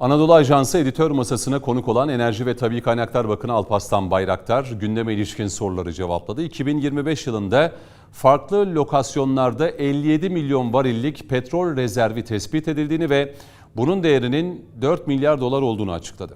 Anadolu Ajansı editör masasına konuk olan Enerji ve Tabii Kaynaklar Bakanı Alparslan Bayraktar gündeme ilişkin soruları cevapladı. 2025 yılında farklı lokasyonlarda 57 milyon varillik petrol rezervi tespit edildiğini ve bunun değerinin 4 milyar dolar olduğunu açıkladı.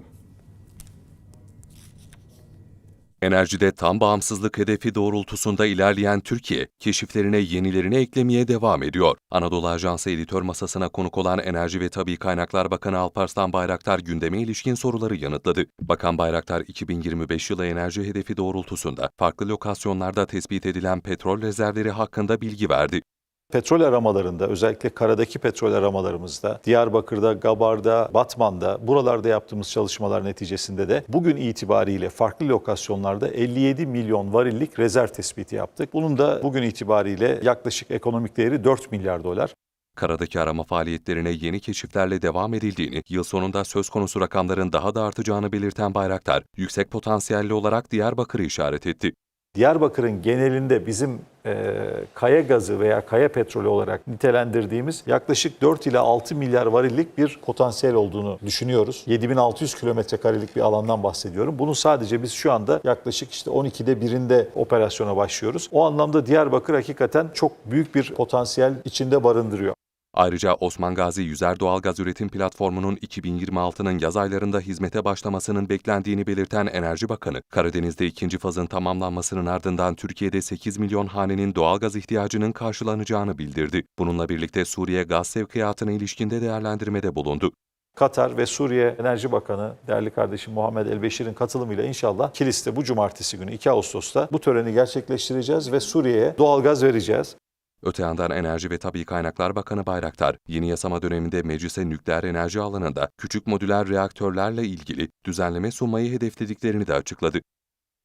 Enerjide tam bağımsızlık hedefi doğrultusunda ilerleyen Türkiye, keşiflerine yenilerini eklemeye devam ediyor. Anadolu Ajansı editör masasına konuk olan Enerji ve Tabii Kaynaklar Bakanı Alparslan Bayraktar gündeme ilişkin soruları yanıtladı. Bakan Bayraktar, 2025 yılı enerji hedefi doğrultusunda farklı lokasyonlarda tespit edilen petrol rezervleri hakkında bilgi verdi. Petrol aramalarında özellikle karadaki petrol aramalarımızda Diyarbakır'da, Gabar'da, Batman'da buralarda yaptığımız çalışmalar neticesinde de bugün itibariyle farklı lokasyonlarda 57 milyon varillik rezerv tespiti yaptık. Bunun da bugün itibariyle yaklaşık ekonomik değeri 4 milyar dolar. Karadaki arama faaliyetlerine yeni keşiflerle devam edildiğini, yıl sonunda söz konusu rakamların daha da artacağını belirten Bayraktar, yüksek potansiyelli olarak Diyarbakır'ı işaret etti. Diyarbakır'ın genelinde bizim e, kaya gazı veya kaya petrolü olarak nitelendirdiğimiz yaklaşık 4 ila 6 milyar varillik bir potansiyel olduğunu düşünüyoruz. 7600 kilometre karelik bir alandan bahsediyorum. Bunu sadece biz şu anda yaklaşık işte 12'de birinde operasyona başlıyoruz. O anlamda Diyarbakır hakikaten çok büyük bir potansiyel içinde barındırıyor. Ayrıca Osman Gazi Yüzer Doğalgaz Üretim Platformu'nun 2026'nın yaz aylarında hizmete başlamasının beklendiğini belirten Enerji Bakanı, Karadeniz'de ikinci fazın tamamlanmasının ardından Türkiye'de 8 milyon hanenin doğalgaz ihtiyacının karşılanacağını bildirdi. Bununla birlikte Suriye gaz sevkiyatına ilişkinde değerlendirmede bulundu. Katar ve Suriye Enerji Bakanı değerli kardeşim Muhammed Elbeşir'in katılımıyla inşallah Kilis'te bu cumartesi günü 2 Ağustos'ta bu töreni gerçekleştireceğiz ve Suriye'ye doğalgaz vereceğiz. Öte yandan Enerji ve Tabii Kaynaklar Bakanı Bayraktar, yeni yasama döneminde meclise nükleer enerji alanında küçük modüler reaktörlerle ilgili düzenleme sunmayı hedeflediklerini de açıkladı.